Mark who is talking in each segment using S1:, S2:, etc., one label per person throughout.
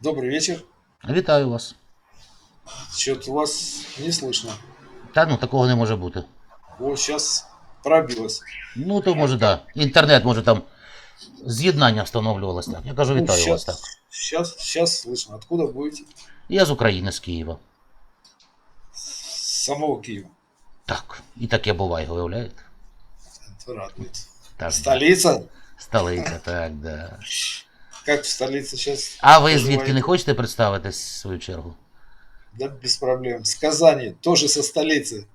S1: Добрый вечер.
S2: Вітаю вас.
S1: Что-то вас не слышно.
S2: Та ну такого не може бути.
S1: О, сейчас пробилось.
S2: Ну, то може, да. Інтернет, може там з'єднання встановлювалося так. Я кажу,
S1: Ну,
S2: вітаю вас так.
S1: сейчас, сейчас слышно. Откуда будете?
S2: Я з України, з Києва.
S1: С самого Киева.
S2: Так. І таке буває, виявляєте?
S1: Это радует.
S2: Так.
S1: Столица?
S2: Столиця, так, да.
S1: Как в столице сейчас?
S2: А ви звідки не хочете представитись в свою чергу?
S1: Да, без проблем. С Казани, тоже со столицы.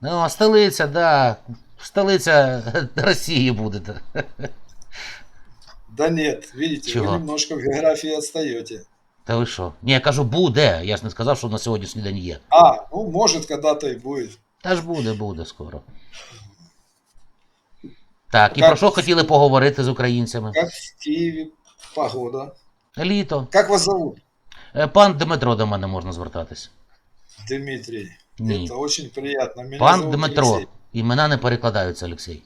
S2: Ну, а столиця, да. Столиця Росії будете.
S1: Да нет, видите,
S2: Чего?
S1: вы немножко в географии отстаете.
S2: Та ви що? Ні, я кажу, буде. Я ж не сказав, що на сьогоднішній день є.
S1: А, ну может когда-то и будет.
S2: Та ж буде, буде скоро. Так, і
S1: Как-
S2: про що хотіли поговорити з українцями?
S1: Как в Киеве погода.
S2: Літо.
S1: Как вас зовут?
S2: Е, Пан Дмитро до мене можна звертатись.
S1: Дмитрий.
S2: Ні.
S1: Это очень приятно. Меня
S2: Пан
S1: зовут
S2: Дмитро.
S1: Алексей.
S2: Імена не перекладаються, Олексій.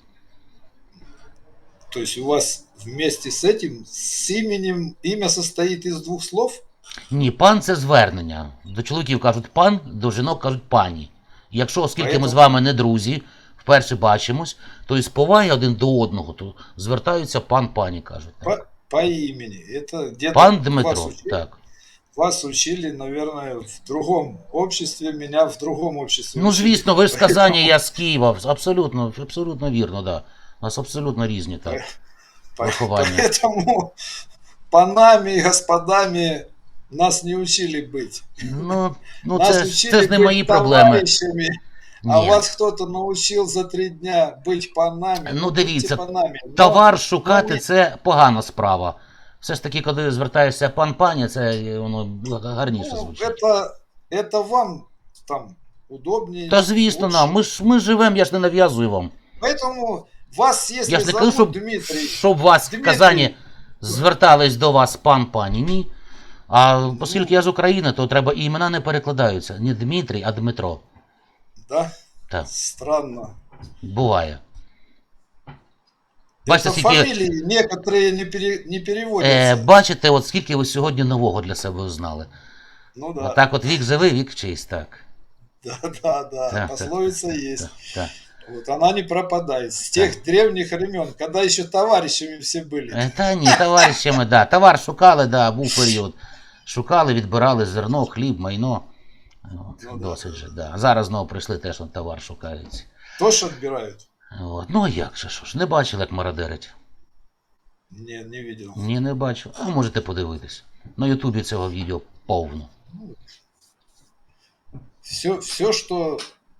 S1: То есть у вас вместе с этим, с именем, имя состоит из двух слов?
S2: Ні, пан це звернення. До чоловіків кажуть пан, до жінок кажуть пані. Якщо, оскільки ми з вами не друзі, вперше бачимось, то із поваги один до одного, то звертаються пан пані, кажуть.
S1: По, по имени. Это где-то
S2: Пан
S1: вас
S2: Дмитро,
S1: учили,
S2: так.
S1: вас учили, наверное, в другом обществе, меня в другом обществе.
S2: Ну,
S1: учили.
S2: звісно, ви ж з Казані, я з Києва. Абсолютно, абсолютно вірно, да. У нас абсолютно різні так.
S1: По-
S2: выхование.
S1: Поэтому панами и господами нас не учили быть.
S2: Ну, ну
S1: нас
S2: це, ж-
S1: учили
S2: це ж не
S1: быть
S2: мої проблеми.
S1: товарищами, А
S2: Ні.
S1: вас кто-то научил за три дня быть панами.
S2: Ну,
S1: будьте
S2: дивіться,
S1: панами. Но-
S2: Товар шукати
S1: ні.
S2: це погана справа. Все ж таки, коли звертаєшся пан пані, це е, воно гарніше
S1: Ну,
S2: звучить.
S1: это, это вам там удобнее.
S2: Та звісно
S1: лучше.
S2: нам, ми ж ми живемо, я ж не нав'язую вам.
S1: Поэтому вас, если
S2: Я ж не
S1: зовут
S2: кажу, щоб,
S1: Дмитрий,
S2: щоб вас в
S1: Дмитрий.
S2: Казані звертались до вас пан пані. Ні. А оскільки я з України, то треба і імена не перекладаються. Не Дмитрій, а Дмитро.
S1: да?
S2: Так,
S1: Странно.
S2: буває. Бачите,
S1: это
S2: скільки,
S1: фамилии некоторые не, пере, не переводятся.
S2: е, бачите, от скільки ви сьогодні нового для себе узнали.
S1: ну да,
S2: Отак от вік живий, вік вчись, так.
S1: да, да, да.
S2: Так,
S1: Пословица есть.
S2: Так, так.
S1: Вот она не пропадает. С тех древних времен, когда еще товарищами все были.
S2: Е, Та ні, товаришами, да. Товар шукали, да, був період. Шукали, відбирали зерно, хліб, майно. От,
S1: Ну, да.
S2: досить же, да. А зараз знову прийшли теж он товар шукають.
S1: Тоже отбирают?
S2: От. Ну а як же що ж, не бачили, як мародерить?
S1: Не, не видел.
S2: Ні, не бачу. А можете подивитись. На Ютубі цього відео повно.
S1: Все, все что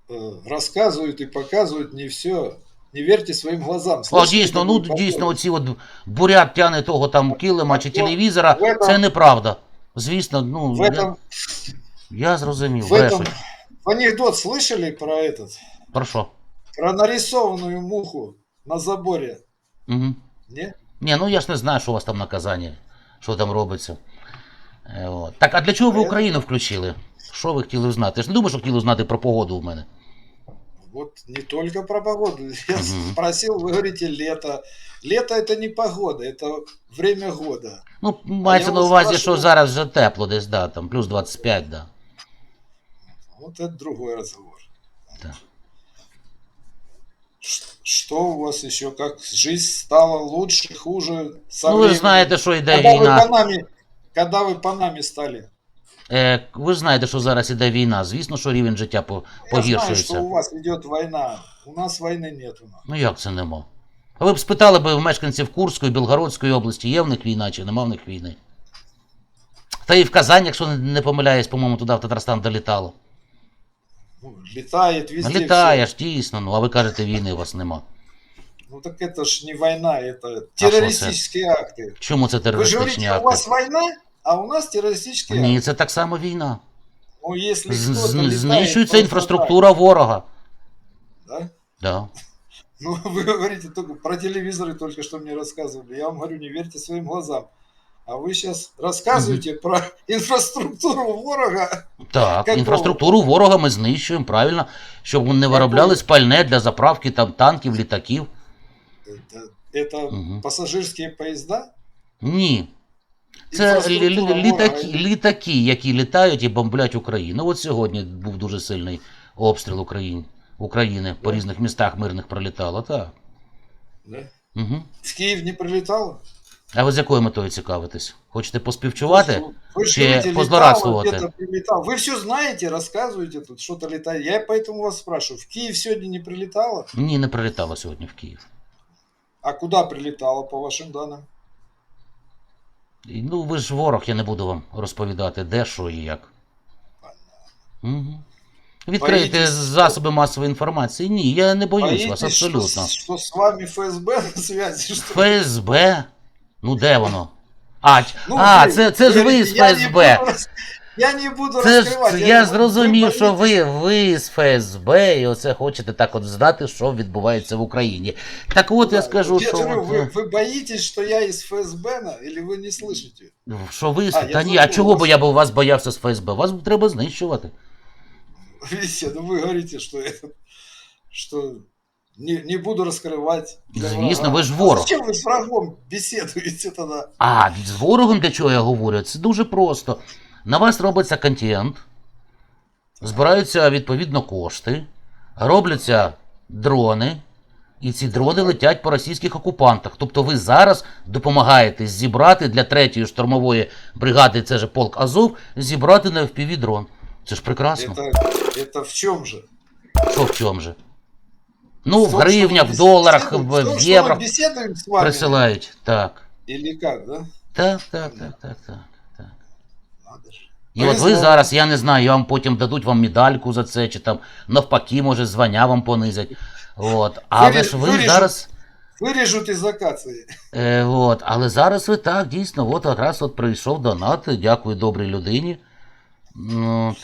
S1: э, рассказывают и показывают, не все. Не верьте своим глазам.
S2: О,
S1: Слышите
S2: дійсно, ну
S1: такую
S2: дійсно,
S1: пословицу?
S2: оці от бурят тяне того там килима чи
S1: Ну,
S2: телевізора,
S1: в этом-
S2: це неправда. Звісно, ну,
S1: В
S2: я,
S1: этом,
S2: я зрозумів,
S1: в этом,
S2: брешуть.
S1: в анекдот слышали про этот?
S2: Про що?
S1: Про нарисованную муху на заборе.
S2: Угу.
S1: Не?
S2: Ні, ну я ж не знаю, що у вас там на Казані, що там робиться. Е, От. Так, а для чого ви
S1: А я-
S2: Україну включили? Що ви хотіли знати? Я ж не думаю, що хотіли знати про погоду у мене.
S1: Вот не только про погоду. Я
S2: Мгм.
S1: спросил, вы говорите лето. Лето это не погода, это время года.
S2: Ну, мається
S1: я
S2: на
S1: вас
S2: увазі,
S1: спрашиваю-
S2: що зараз вже тепло десь, да, там, плюс 25, да.
S1: Вот это другой разговор.
S2: Да.
S1: Ш- Что у вас еще? Как жизнь стала лучше, хуже? со
S2: Ну, ви ж
S1: временем?
S2: знаєте, що йде
S1: когда вы
S2: війна.
S1: панами, когда вы панами стали?
S2: Е, ви ж знаєте, що зараз іде війна. Звісно, що рівень життя по-
S1: Я знаю, что
S2: погіршується.
S1: у вас идет война. У нас войны нет у нас.
S2: Ну як це нема? А ви б спитали б в мешканців Курської, Білгородської області, є в них війна чи нема в них війни? Та і в Казань, якщо не- не помиляюсь, по-моєму, туди в Татарстан долітало.
S1: Ну, летает везде.
S2: Літає ж, дійсно, ну а ви кажете, війни у вас нема.
S1: всё. Ну так это ж не война, это
S2: что
S1: террористические акты.
S2: Чому це
S1: Вы же
S2: терористичні
S1: говорите, у вас
S2: акти?
S1: война, а у нас террористические
S2: Ні,
S1: акты.
S2: це так само війна.
S1: Ну, если
S2: З-
S1: кто-то
S2: з-
S1: летает
S2: Знищується
S1: просто
S2: інфраструктура ворога.
S1: так, да?
S2: Да.
S1: Ну, вы говорите только про телевизоры только что мне рассказывали. Я вам говорю, не верьте своим глазам. А вы сейчас рассказываете про инфраструктуру ворога.
S2: Так,
S1: Какого?
S2: інфраструктуру ворога ми знищуємо, правильно, щоб не виробляли спальне для заправки там танків, літаків.
S1: Это, это
S2: Мгм.
S1: пассажирские поезда?
S2: Ні. Це лі- лі-
S1: інфраструктура
S2: літаки,
S1: ворога.
S2: літаки, які літають і бомблять Україну. От сьогодні був дуже сильний обстріл Україн, України по
S1: Да.
S2: різних містах мирних пролітало, так.
S1: Да?
S2: Угу.
S1: В Киев не прилетало?
S2: А ви з якою метою цікавитесь? Хочете поспівчувати?
S1: Вы же
S2: Чи
S1: говорите,
S2: позлорадствувати?
S1: летало, где-то прилетало. Вы все знаете, рассказываете тут, что-то летает. Я поэтому вас спрашиваю, в Киев сегодня не прилетало?
S2: Ні, не прилітало сьогодні в Київ.
S1: А куда прилетало, по вашим данным?
S2: І, Ну, ви ж ворог, я не буду вам розповідати, де, що і як. Угу. Відкрийте
S1: Боїтесь?
S2: засоби масової інформації. Ні, я не боюсь вас,
S1: Боитесь, что,
S2: абсолютно.
S1: с- что с вами ФСБ на связи? Что ли?
S2: ФСБ? Ну де воно? А, ч-
S1: Ну,
S2: а
S1: вы
S2: це, це ж ви
S1: говорите,
S2: з
S1: я не
S2: ФСБ.
S1: буду рас- Я не буду
S2: Це ж
S1: раскрывать.
S2: я
S1: говорю,
S2: зрозумів,
S1: вы
S2: що
S1: боитесь-
S2: ви, ви з ФСБ і оце хочете так от знати, що відбувається в Україні. Так от я
S1: Да,
S2: скажу,
S1: я
S2: що,
S1: говорю,
S2: от,
S1: вы, вы боитесь, что я из ФСБ, на- или вы не слышите?
S2: що ви.
S1: А, я
S2: Та ні,
S1: думав,
S2: а чого
S1: вас-
S2: б я б вас боявся з ФСБ? Вас треба знищувати.
S1: Видите, ну вы говорите, что это, что не, не буду раскрывать. для
S2: Звісно,
S1: врага.
S2: ви ж
S1: А
S2: ворог.
S1: зачем вы с врагом беседуете тогда?
S2: А з ворогом для чого я говорю? Це дуже просто. На вас робиться контент, збираються відповідно кошти, робляться дрони, і ці дрони летять по російських окупантах. Тобто ви зараз допомагаєте зібрати для третьої штурмової бригади, це же полк Азов, зібрати на FPV дрон. Це ж прекрасно.
S1: Это, это в чем же?
S2: Що в чому же? Ну, в
S1: том, что
S2: гривнях,
S1: мы
S2: в доларах,
S1: беседуем-
S2: в,
S1: том,
S2: в
S1: что
S2: євро
S1: мы беседуем с вами?
S2: присилають. Так.
S1: Или как, да?
S2: Так, так, так, так, так. так.
S1: Надо же.
S2: І от ви
S1: Повезло.
S2: зараз, я не знаю, вам потім дадуть вам медальку за це, чи там навпаки, може, звання вам понизять. От. Але
S1: Вирі-
S2: ж ви
S1: виріжуть.
S2: зараз.
S1: Вырежут из акации.
S2: Е, от, але зараз ви так, дійсно, от якраз от прийшов донат, дякую добрій людині. Ну,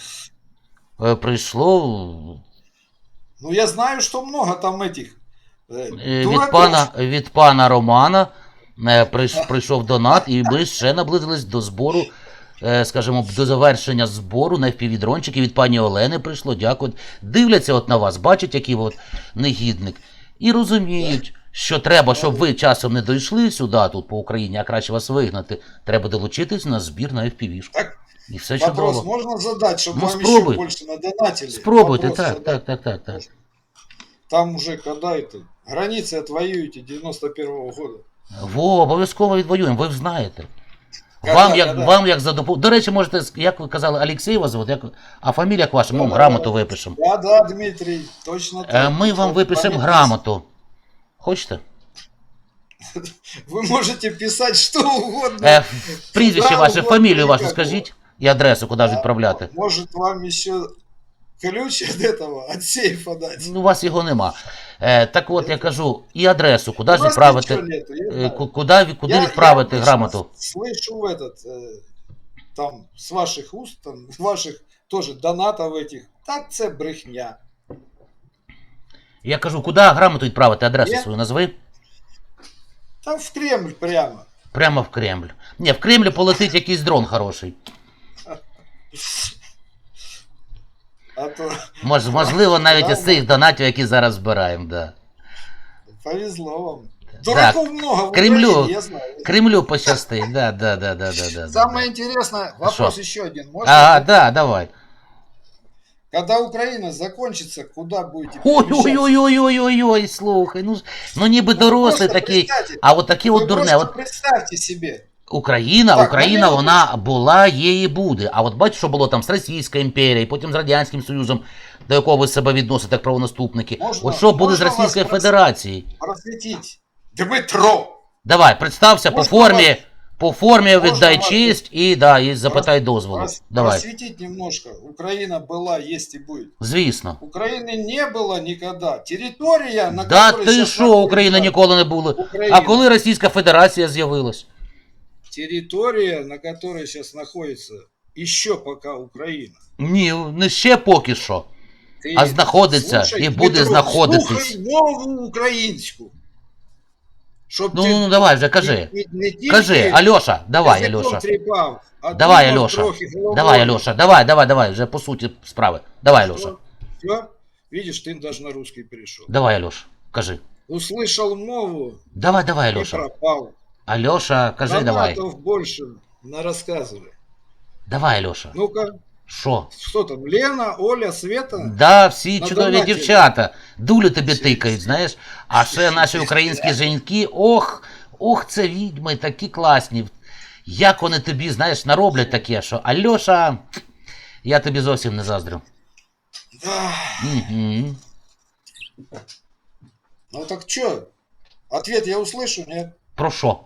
S2: е, прийшло
S1: Ну, я знаю, что много там этих э,
S2: е, від
S1: дураков.
S2: пана, від пана Романа. е, прийш- Прийшов донат, і ми ще наблизились до збору, е, скажімо, до завершення збору на впівдрончики від пані Олени прийшло. Дякую. Дивляться от на вас, бачать, який ви от негідник, і розуміють, що треба, щоб ви часом не дійшли сюди, тут по Україні, а краще вас вигнати. Треба долучитись на збір на FPV.
S1: Так,
S2: І все
S1: Вопрос
S2: чудово.
S1: можно задать, чтобы
S2: Ну,
S1: вам
S2: спробуй.
S1: еще больше надонатили?
S2: Спробуйте,
S1: Вопрос
S2: так,
S1: задать.
S2: так, так, так, так.
S1: Там уже когда это? Границы отвоюете 91 года.
S2: Во, обов'язково відвоюємо, ви ж знаєте.
S1: Когда,
S2: Вам як,
S1: когда?
S2: вам як за допомогою. До речі, можете, ск- як ви казали, Олексій вас звуть, як... а фамілія як ваша, ми вам
S1: Да,
S2: грамоту
S1: да.
S2: випишемо.
S1: Да, да, Дмитрий, точно
S2: Е,
S1: так.
S2: Ми вам
S1: Вот
S2: випишемо
S1: память
S2: грамоту. Хочете?
S1: есть. Вы можете писать что угодно.
S2: Е, прізвище
S1: Куда
S2: ваше,
S1: угодно,
S2: фамілію вашу
S1: никакого.
S2: скажіть і адресу, куди ж
S1: А,
S2: відправляти.
S1: Может вам еще ключ от этого, от сейфа дать.
S2: Ну, у вас його нема. Е, так от я кажу, і адресу, куди
S1: У
S2: ж
S1: нас
S2: відправити.
S1: ничего нету, я
S2: е,
S1: знаю.
S2: ку- Куди, куди
S1: Я-
S2: відправити
S1: я
S2: грамоту?
S1: Слышу в этот, э, там, с ваших уст, там, ваших тоже донатов этих. Так це брехня.
S2: Я кажу, куди грамоту відправити, адресу
S1: Є?
S2: свою назви?
S1: Там в Кремль прямо.
S2: Прямо в Кремль. Ні, в Кремль полетить якийсь дрон хороший.
S1: А то
S2: Мож, можливо, навіть
S1: Да,
S2: із цих донатів, які зараз збираємо, да.
S1: повезло вам. Дураков много в
S2: Кремлю.
S1: Украине, я знаю.
S2: Кремлю пощастить, да, да, да, да, да, да.
S1: Самое интересное, вопрос
S2: Шо?
S1: еще один. Можно?
S2: А, да, давай.
S1: Когда Украина закончится, куда будете перемещаться?
S2: Ой-ой-ой-ой-ой-ой, слухай, ну, ж- ну ніби дорослий
S1: Просто
S2: такий,
S1: представьте,
S2: а от таке
S1: вы
S2: от дурне.
S1: просто
S2: От
S1: представьте себе.
S2: Україна,
S1: Так,
S2: Україна,
S1: ну,
S2: вона була, є і буде. А от бачиш, що було там з Російською імперією, потім з Радянським Союзом, до якого ви себе відносите як правонаступники.
S1: Можна-
S2: от що буде з
S1: можна вас
S2: Російською
S1: просити?
S2: Федерацією?
S1: Просветить. Дмитро!
S2: Давай, представся по
S1: Можна
S2: формі,
S1: вас-
S2: по формі
S1: Можна
S2: віддай
S1: вас-
S2: честь і, да, і запитай дозволу.
S1: Прос-
S2: Давай.
S1: Просветить немножко. Украина была, есть и будет.
S2: Звісно.
S1: Украины не было никогда. Территория, на
S2: Да
S1: которой
S2: ти
S1: сейчас
S2: що,
S1: находится
S2: Україна ніколи не була.
S1: Украина.
S2: А коли Російська Федерація з'явилась?
S1: Территория, на которой сейчас находится еще пока Украина.
S2: Ні, не ще поки що.
S1: Ти
S2: А знаходиться і буде знаходитись.
S1: Слухай мову українську. Щоб
S2: Ну,
S1: ти
S2: ну, ну давай вже кажи.
S1: не, не тільки
S2: Кажи, Альоша, давай, Альоша.
S1: тріпав, а
S2: Давай, Альоша. Давай, Альоша, давай, давай, давай, вже по суті справи. Давай, Альоша.
S1: Все? Видишь, ты даже на русский перешел.
S2: Давай, Альоша, кажи.
S1: Услышал мову
S2: Давай, давай,
S1: и
S2: Альоша.
S1: пропал.
S2: Альоша, кажи давай.
S1: Донатов больше На рассказывай.
S2: Давай, Льоша.
S1: Ну-ка,
S2: Що?
S1: что там, Лена, Оля, Света?
S2: Да, всі
S1: На
S2: чудові
S1: донаті.
S2: дівчата. Дулю тобі
S1: Всі-
S2: тикають, знаєш. А ще наші українські жінки, ох, ох, це відьми, такі класні. Як вони тобі, знаєш, нароблять таке, що Альоша, я тобі зовсім не заздрю.
S1: Да.
S2: Угу.
S1: Ну так что? Ответ я услышу, нет?
S2: Про що?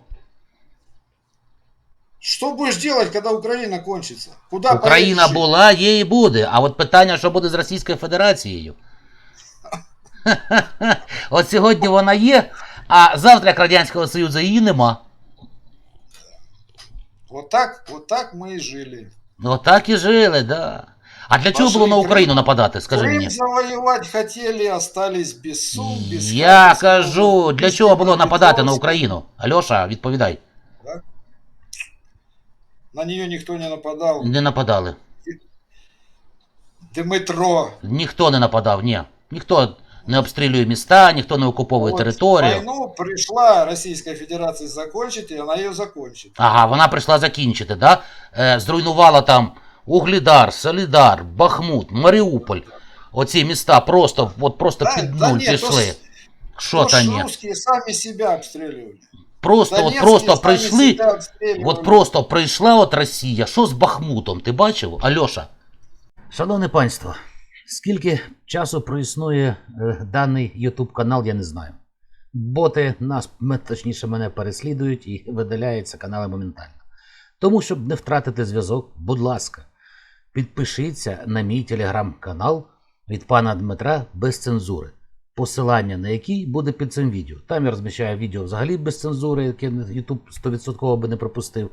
S1: Что будешь делать, когда Украина кончится? Куда
S2: Україна
S1: жить?
S2: була, є і буде. А от питання, що буде з Російською Федерацією? От сьогодні вона є, а завтра як Радянського Союзу її нема.
S1: Вот так, вот так мы и жили.
S2: Ну так і жили, да. А для чого було на
S1: Крим-
S2: Україну нападати? Скажи
S1: Крым
S2: мені.
S1: завоевать хотели, остались без сум, без
S2: Я кажу, для чого було нападати на Україну? Альоша, відповідай.
S1: На нее никто не нападал.
S2: Не нападали.
S1: Дмитро.
S2: Ніхто не нападав, ні. Ніхто не обстрілює міста, ніхто не окуповує
S1: Вот
S2: територію.
S1: Войну пришла Российская Федерация закончить, и она ее закончит.
S2: Ага, вона прийшла закінчити, да? Е, зруйнувала там Углідар, Солідар, Бахмут, Маріуполь. Оці міста просто, от просто
S1: Да-
S2: під
S1: да
S2: нуль
S1: ні, то
S2: пішли. Що та
S1: ж
S2: ні?
S1: русские сами себя обстреливали.
S2: Просто, от просто прийшли. От просто прийшла от Росія. Що з Бахмутом? Ти бачив? Альоша? Шановне панство, скільки часу проіснує е, даний YouTube канал, я не знаю. Боти нас, точніше, мене переслідують і видаляються канали моментально. Тому, щоб не втратити зв'язок, будь ласка, підпишіться на мій телеграм-канал від пана Дмитра без цензури. Посилання на який буде під цим відео. Там я розміщаю відео взагалі без цензури, яке YouTube 100% би не пропустив.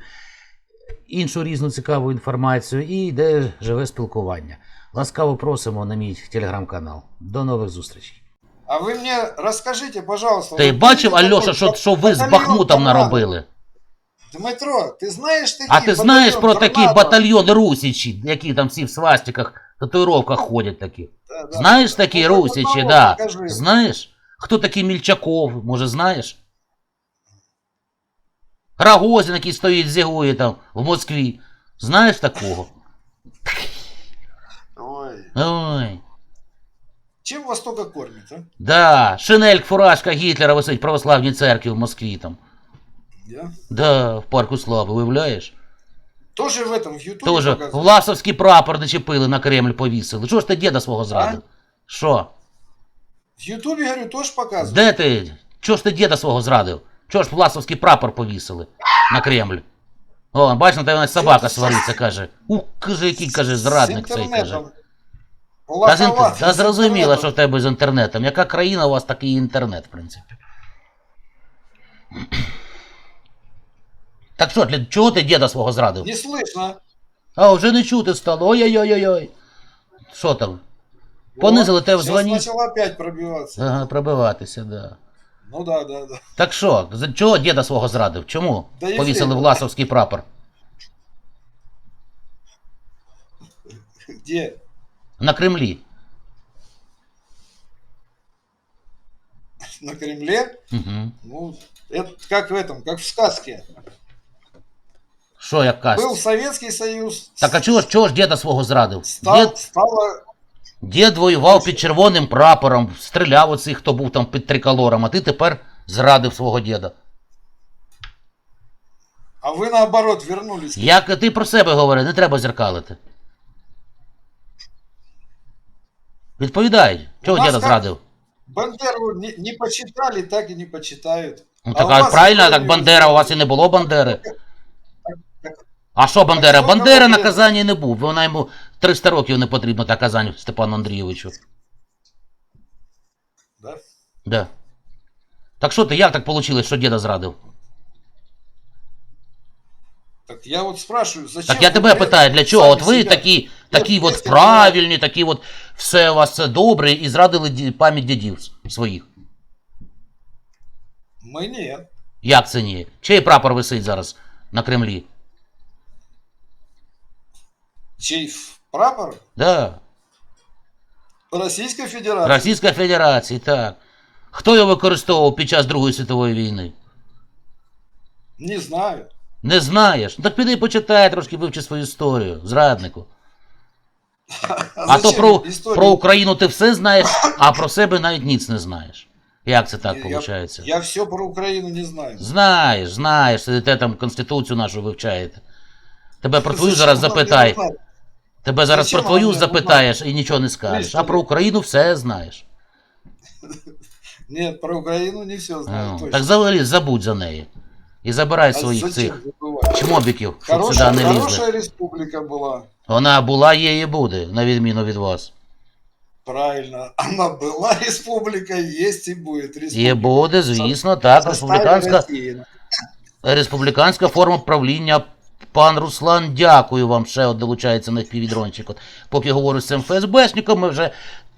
S2: Іншу різну цікаву інформацію і йде живе спілкування. Ласкаво просимо на мій телеграм-канал. До нових зустрічей.
S1: А вы мне расскажите, пожалуйста.
S2: Ти бачив, Альоша, що, що ви з Бахмутом наробили?
S1: Дмитро, ти знаєш такий
S2: А ти знаєш про
S1: батальйон
S2: такий батальйон Русічі, які там всі в свастиках, татуїровках ходять такі?
S1: Да,
S2: Знаєш
S1: да.
S2: такі
S1: Ну,
S2: Русічі, да.
S1: покажи.
S2: Знаєш? Хто такий Мільчаков, може знаєш? Рогозин, який стоїть зігує там в Москві. Знаєш такого?
S1: Ой.
S2: Ой.
S1: Чим вас только кормят, а?
S2: Да, шинельк, фуражка Гітлера висить в православній церкві в Москві там.
S1: Я?
S2: Да, в парку слави, уявляєш?
S1: Тоже в этом, в Ютубе
S2: Тоже
S1: показывают?
S2: власовський прапор начепили на Кремль повісили. Чого ж ти діда свого зрадив? Що?
S1: В Ютубе, говорю, тоже показывают.
S2: Де ти? Чого ж ти діда свого зрадив? Чого ж власовський прапор повісили на Кремль? О, бач, на тебе навіть собака свариться, каже. Ух, каже, який каже, зрадник
S1: З
S2: цей каже.
S1: інтернетом.
S2: Та, з інт-
S1: Плоховато,
S2: та
S1: з
S2: зрозуміло, що
S1: інтернетом.
S2: в тебе з інтернетом. Яка країна у вас такий інтернет, в принципі. Так що, для чого ти діда свого зрадив?
S1: Не слышно.
S2: А, вже не чути стало. Ой-ой-ой-ой. Що там? Понизили тебе в
S1: Сейчас
S2: званні?
S1: начала опять пробиваться.
S2: Ага, пробиватися, да.
S1: Ну да, да, да.
S2: Так що, за чого діда свого зрадив? Чому
S1: Да і
S2: повісили
S1: ти.
S2: власовський прапор?
S1: Где?
S2: На Кремлі.
S1: На Кремле?
S2: Угу.
S1: Ну, это как в этом, как в сказке.
S2: Що як
S1: Был
S2: кажуть?
S1: Советский Союз.
S2: Так а чого ж, чого ж діда свого зрадив?
S1: Стал,
S2: Дід,
S1: стало...
S2: дід воював під червоним прапором, стріляв оцих, хто був там під триколором, а ти тепер зрадив свого діда.
S1: А вы наоборот вернулись.
S2: Як ти про себе говори, не треба зеркалити. Відповідай, чого діда зрадив?
S1: Бандеру не, не почитали, так и не почитают.
S2: Ну так
S1: у
S2: а правильно, так Бандера, у вас і не було Бандери. А що Бандера?
S1: що
S2: Бандера на? Казані не був. Вона йому 300 років не потрібно та Казань Степану Андрійовичу.
S1: Да?
S2: Да. Так що ти, як так вийшло, що діда зрадив?
S1: Так я вот спрашиваю, зачем...
S2: Так я тебе питаю, для чого? От ви такі, такі от правильні, такі от все у вас це добре і зрадили пам'ять дідів своїх.
S1: Мы нет.
S2: Як це ні? Чий прапор висить зараз на Кремлі?
S1: Чей прапор?
S2: Да.
S1: Российской Федерации.
S2: Російська Федерація, так. Хто його використовував під час Другої світової війни?
S1: Не знаю.
S2: Не знаєш? Ну так піди почитай трошки вивчи свою історію, зраднику. А, то про,
S1: история?
S2: про Україну ти все знаєш, а про себе навіть ніц не знаєш. Як це так
S1: Я-
S2: виходить?
S1: Я все про Украину не знаю.
S2: Знаєш, знаєш, сидите там Конституцію нашу вивчаєте. Тебе про твою зараз
S1: знать?
S2: Тебе зараз
S1: Зачем
S2: про твою
S1: вона мені
S2: запитаєш і нічого не скажеш.
S1: Слухай,
S2: А про Україну все знаєш.
S1: Нет, про Украину не все знаю.
S2: Ну,
S1: точно.
S2: Так взагалі забудь за неї. І забирай
S1: А
S2: своїх
S1: зачем
S2: цих
S1: забывать?
S2: чмобіків, щоб сюди
S1: Хорошая,
S2: не лізли.
S1: хорошая республика была.
S2: Вона була, є і буде, на відміну від вас.
S1: Правильно. Она была республика, есть и будет республика.
S2: І буде, звісно, так,
S1: В составе
S2: республіканська,
S1: России.
S2: республіканська форма правління. Пан Руслан, дякую вам. Ще от долучається на півдрончик. От, поки говорю з цим ФСБшником, ми вже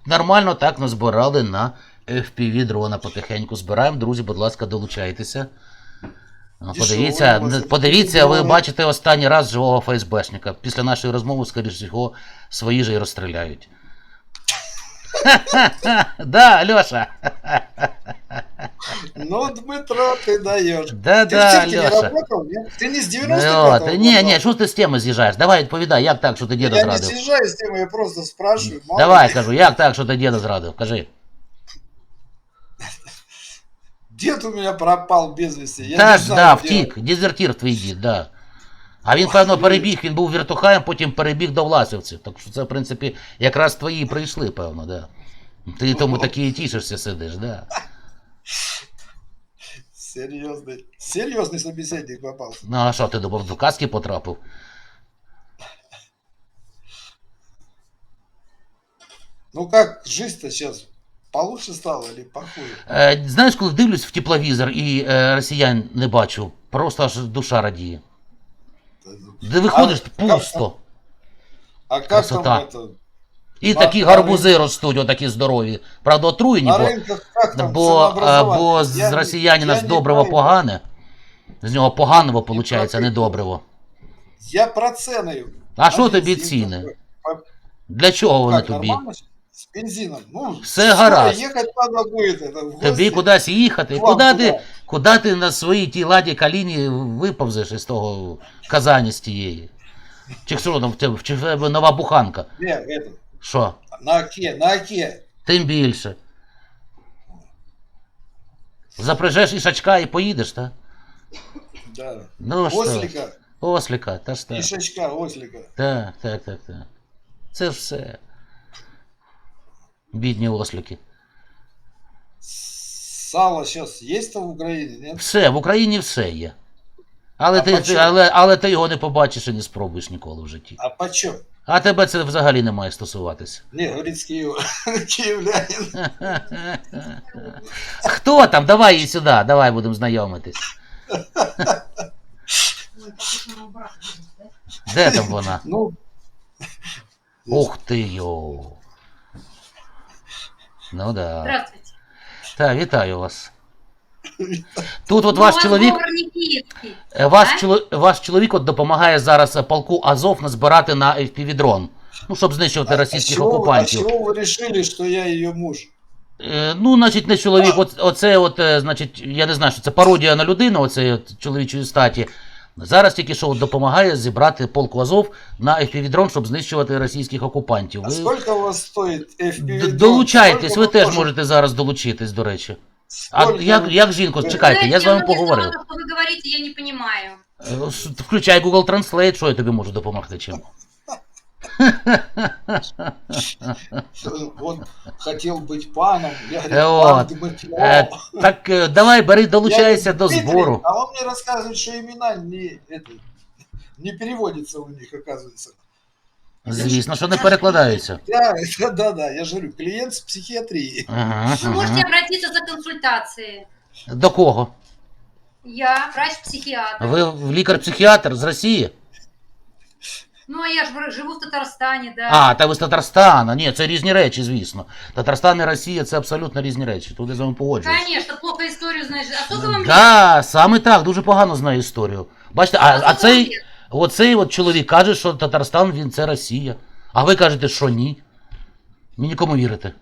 S2: нормально так назбирали на FPV дрона. Потихеньку збираємо. Друзі, будь ласка, долучайтеся. Ну, Подивіться, подивіться, ви бачите останній раз живого ФСБшника. Після нашої розмови, скоріш всього, свої же і розстріляють. Да, Льоша.
S1: Ну, Дмитро, ты даешь.
S2: Да,
S1: Ты в
S2: да,
S1: цирке не
S2: Леша.
S1: работал? Нет? Ты не с
S2: Ну,
S1: 95-го
S2: от, ні,
S1: года?
S2: ні, що ти з теми з'їжджаєш? Давай відповідай, як так, що ти діда
S1: Я не
S2: зрадив?
S1: съезжаю с темы, я просто спрашиваю. мало
S2: Давай,
S1: ли.
S2: кажу, як так, що ти діда зрадив? Кажи.
S1: Дед у меня пропал без вести. Я
S2: Та
S1: не
S2: ж,
S1: знаю,
S2: да,
S1: где
S2: втік, дезертір твій дід, да. А він, певно, перебіг, він був віртухаєм, потім перебіг до власівців. Так що це, в принципі, якраз твої і прийшли, певно, да. Ти тому такі і тішишся сидиш, да.
S1: Серьезный, серьезный собеседник попался.
S2: Ну а що, ти думав, до казки потрапив?
S1: Ну как, жизнь-то сейчас получше стала или похуже?
S2: Е, знаєш, коли дивлюсь в тепловізор і е, росіян не бачу, просто аж душа радіє. Де виходиш,
S1: А,
S2: пусто.
S1: А как
S2: Красота.
S1: там это?
S2: І
S1: На-
S2: такі
S1: на
S2: гарбузи ростуть, отакі здорові. Правда, отруєні,
S1: На
S2: бо,
S1: рынках как там
S2: бо, а,
S1: ценообразование?
S2: бо з
S1: Я не-
S2: росіянина
S1: я
S2: ж
S1: не
S2: добриво
S1: знаю.
S2: погане. З нього поганого виходить, а не
S1: практикую.
S2: добриво.
S1: Я про цены.
S2: А що
S1: Бензин
S2: тобі
S1: такой.
S2: ціни?
S1: По-
S2: Для чого вони
S1: Как,
S2: тобі?
S1: нормально? С бензином. Ну,
S2: Все
S1: скоро
S2: гаразд.
S1: ехать надо будет. Это, в
S2: Тобі
S1: гости.
S2: кудись їхати?
S1: Вам
S2: Куди
S1: куди?
S2: ти, куди ти на своїй тій ладі каліні виповзеш із того казані з тієї? Чи що там в тебе, чи в тебе нова буханка?
S1: Не, это,
S2: що?
S1: на оке, на оке.
S2: Тим більше. Запряжеш ішачка і поїдеш, так?
S1: Да.
S2: Ну що?
S1: Ослика,
S2: Осліка, та ж так.
S1: ишачка, ослика.
S2: Так, так, так, так. Це ж все. Бідні осліки.
S1: Сало сейчас есть-то в Украине, нет?
S2: Все, в Україні все є. Але,
S1: А
S2: ти, ти,
S1: чому?
S2: але, але ти його не побачиш і не спробуєш ніколи в житті.
S1: А почем?
S2: А тебе це взагалі не має стосуватися.
S1: Не, говорит, с Киева.
S2: Хто там? Давай її сюди, давай будемо знайомитись. Де там вона?
S1: Ну,
S2: Ух ти йо. Ну да.
S3: Здравствуйте.
S2: Так, вітаю вас. Тут от
S3: Ну,
S2: ваш чоловік. Е, Ваш,
S3: А?
S2: чоло... ваш чоловік от допомагає зараз е, полку Азов назбирати на FPV-дрон. Ну, щоб знищувати
S1: а
S2: російських
S1: вы-
S2: окупантів.
S1: А чего вы решили, что я ее муж?
S2: Е, ну, значить, не чоловік, от, оце, от, е, значить, я не знаю, що це пародія на людину, оце от, чоловічої статі. Зараз тільки що допомагає зібрати полку Азов на FPV-дрон, щоб знищувати російських окупантів.
S1: А
S2: Ви
S1: сколько у вас стоит FPV?
S2: д-
S1: дрон?
S2: долучайтесь,
S1: Сколько
S2: ви теж
S1: можете-
S2: можете зараз долучитись, до речі. А
S1: сколько
S2: як,
S1: вы-
S2: як жінко,
S1: Ви-
S2: чекайте, я з вами
S3: Знаете, ну,
S2: поговорив.
S3: Что вы говорите, я не понимаю.
S2: Е, с- Включай Google Translate, що я тобі можу допомогти чим.
S1: Он хотел быть паном. Я говорю,
S2: Э,
S1: пан
S2: вот.
S1: Дмитро.
S2: Е, так е, давай, бери, долучайся
S1: Я
S2: до
S1: говорю,
S2: збору.
S1: «Дмитрий», А он мне рассказывает, что имена не, это, не переводятся у них, оказывается.
S2: Звісно, що не перекладаються.
S1: Да, да, да, я же говорю, клиент с психиатрии.
S2: Ага,
S3: Вы можете
S2: ага.
S3: обратиться за консультацией.
S2: До кого?
S3: Я врач-психиатр.
S2: Ви лікар-психіатр з Росії?
S3: Ну, а я же живу в Татарстане, да.
S2: А, та ви з Татарстана. Ні, це різні речі, звісно. Татарстан і Росія це абсолютно різні речі. Тут я з вами погоджуюсь.
S3: Конечно, плохо историю знаешь. А сколько вам лет?
S2: Да, саме так, дуже погано знаю історію. Бачите, а, а цей? оцей от чоловік каже, що Татарстан він це Росія. А ви кажете, що ні. Мені нікому вірите.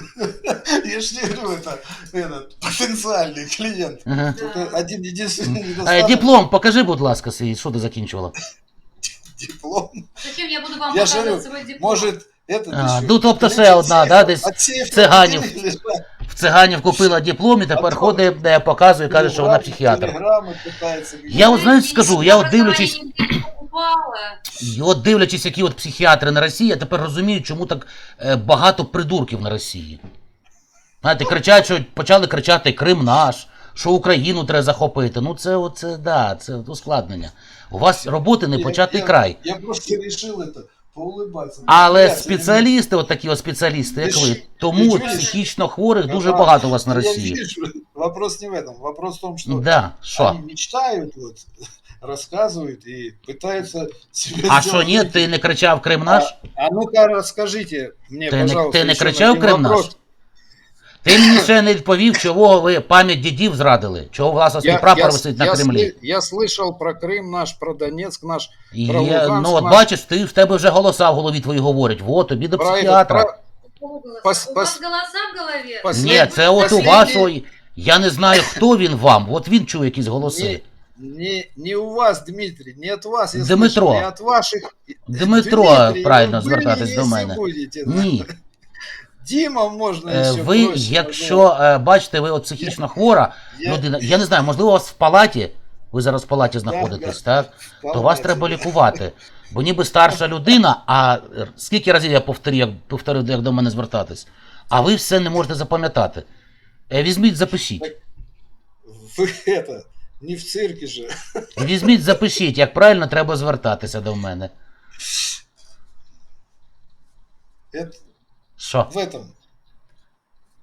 S1: Я ж не говорю, это этот потенциальный клиент.
S2: Ага.
S1: Только один единственный
S2: Е,
S1: недостаток.
S2: диплом, покажи, будь ласка, свій, що ти закінчувала?
S1: Диплом.
S3: Зачем я буду вам
S1: Я ж
S3: показывать
S1: говорю,
S3: свой диплом?
S1: Может, этот
S2: А,
S1: еще.
S2: ну, тобто ще
S1: ключи
S2: одна,
S1: от
S2: да,
S1: сейфа-
S2: десь
S1: от сейфа
S2: циганів.
S1: внутри лежат.
S2: В циганів купила диплом і тепер
S1: А то-
S2: ходить, е, показує, каже, що вона
S1: Телеграммы-
S2: психіатр.
S1: телеграммы пытается
S2: Я от, знаєш, скажу, я от
S3: Образование
S2: дивлячись,
S3: нигде не покупала.
S2: і от дивлячись, які от психіатри на Росії, я тепер розумію, чому так е, багато придурків на Росії. Знаєте, кричать, що почали кричати Крим наш, що Україну треба захопити. Ну це оце, да, це ускладнення. У вас роботи не
S1: Я-
S2: початий
S1: я-
S2: край.
S1: Я просто решил это поулыбаться.
S2: Але
S1: Я
S2: спеціалісти, от такі от спеціалісти, як ви, тому
S1: Ти ж-
S2: психічно хворих дуже
S1: Ага.
S2: багато у вас на
S1: Я
S2: Росії.
S1: вижу, вопрос не в этом. Вопрос в том, что
S2: Да, що?
S1: они мечтают, вот, рассказывают и пытаются себе
S2: А
S1: сделать
S2: що ні,
S1: рейтинг.
S2: ти не кричав Крим наш?
S1: А ну-ка расскажите мне,
S2: Ты не-
S1: пожалуйста,
S2: ты не
S1: еще
S2: кричал
S1: один
S2: Крым наш?
S1: вопрос.
S2: Ти мені ще не відповів, чого ви пам'ять дідів зрадили, чого власовський прапор висить на Кремлі.
S1: сли- я слышал про Крым наш, про Донецк наш,
S2: І
S1: про
S2: я,
S1: Луганськ
S2: ну от
S1: наш.
S2: бачиш, ти в тебе вже голоса в голові твої говорять. Во, тобі до
S1: про этот,
S2: психіатра.
S1: про-
S3: Какого голоса?
S1: Пос-
S3: У вас
S1: пос-
S3: голоса в голове?
S1: пос-
S2: Ні, це от у
S1: Послідній-
S2: вашого. Я не знаю, хто він вам. От він чує якісь голоси.
S1: Не, не у вас, Дмитрий, не от вас, я
S2: Дмитро.
S1: слышал, не от ваших.
S2: Дмитро,
S1: Дмитрий,
S2: правильно
S1: вы были,
S2: звертатись до
S1: если
S2: мене.
S1: будете, да.
S2: Ні.
S1: Дима можно
S2: Е,
S1: еще
S2: Ви,
S1: проще
S2: якщо е, бачите, ви от психічно хвора
S1: Я-
S2: людина, я не знаю, можливо, у вас в палаті, ви зараз в палаті знаходитесь, так?
S1: назвать.
S2: то вас треба лікувати. Бо ніби старша людина, а е, скільки разів я повторив, як, повторив, як до мене звертатись, а ви все не можете запам'ятати. Е, Візьміть, запишіть.
S1: Вы это, не в цирке же.
S2: Візьміть, запишіть, як правильно треба звертатися до мене.
S1: Это
S2: що?
S1: в этом.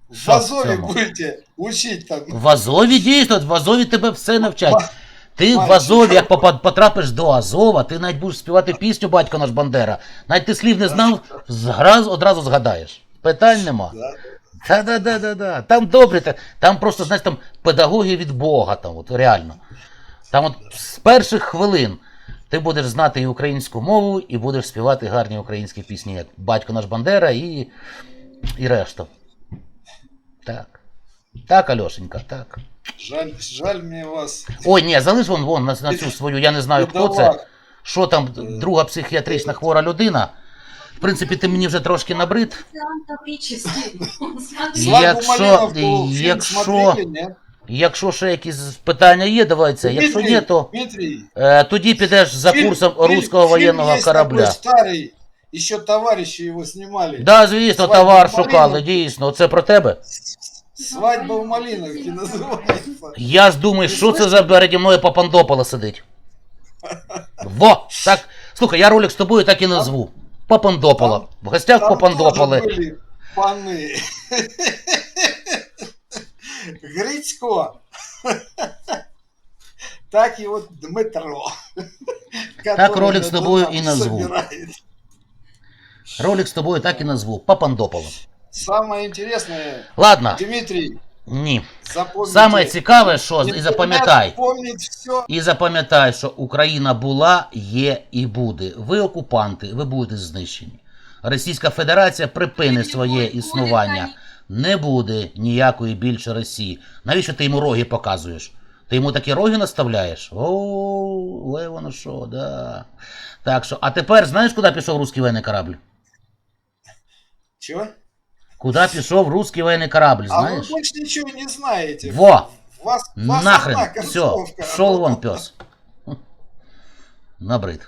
S1: В
S2: Что в
S1: Азове
S2: цьому?
S1: будете учить там.
S2: В Азові дійсно, в Азові тебе все навчать. Ти в Азові, як потрапиш до Азова, ти навіть будеш співати пісню Батько наш Бандера. Навіть ти слів не знав, зграз, одразу згадаєш. Питань нема.
S1: Да.
S2: Та-да-да-да-да. Там добре, та- там просто, знаєш, там педагоги від Бога, там, от реально. Там от з перших хвилин ти будеш знати і українську мову, і будеш співати гарні українські пісні, як Батько наш Бандера і, і решта. Так. Так, Альошенька, так.
S1: Жаль, жаль мне вас.
S2: Ой, ні, залиш вон, вон на, на цю свою, я не знаю, хто це. Що там, друга психіатрична хвора людина. В принципі, ти мені вже трошки набрид. Якщо- якщо-? Якщо ще якісь питання є, давай це. Якщо ні, то
S1: Дмитрий,
S2: е, тоді підеш за
S1: фильм-
S2: курсом
S1: фильм-
S2: руського
S1: фильм
S2: воєнного
S1: есть
S2: корабля.
S1: такой старый, еще товарищи его снимали.
S2: Да, звісно,
S1: Свадьбу
S2: товар
S1: Малиновку.
S2: шукали, дійсно. Це про тебе?
S1: Свадьба в Малиновке называется.
S2: Я ж думаю, що це за переді мною Папандопола сидить. Во! Так. Слухай, я ролик з тобою так і назву. Папандопола. В гостях
S1: Там
S2: Папандополи.
S1: тоже были паны. Грицько. Так и вот Дмитро.
S2: Так ролик с
S1: на
S2: тобою и назву. Ролик з тобою так і назву. Папандопола.
S1: Самое интересное,
S2: Ладно,
S1: Дмитрий,
S2: ні.
S1: запомните.
S2: Саме цікаве, що і запам'ятай. І запам'ятай, що Україна була, є і буде. Ви окупанти, ви будете знищені. Російська Федерація припинить своє існування. Не буде ніякої більше Росії. Навіщо ти йому роги показуєш? Ти йому такі роги наставляєш? О, ой, воно що, да. Так що, а тепер знаєш, куди пішов русський воєнний корабль?
S1: Чего?
S2: Куди пішов русський воєнний корабль,
S1: А вы больше ничего не знаете.
S2: Во!
S1: Вас, вас
S2: Нахрен, все, пішов вон пес. Набрид.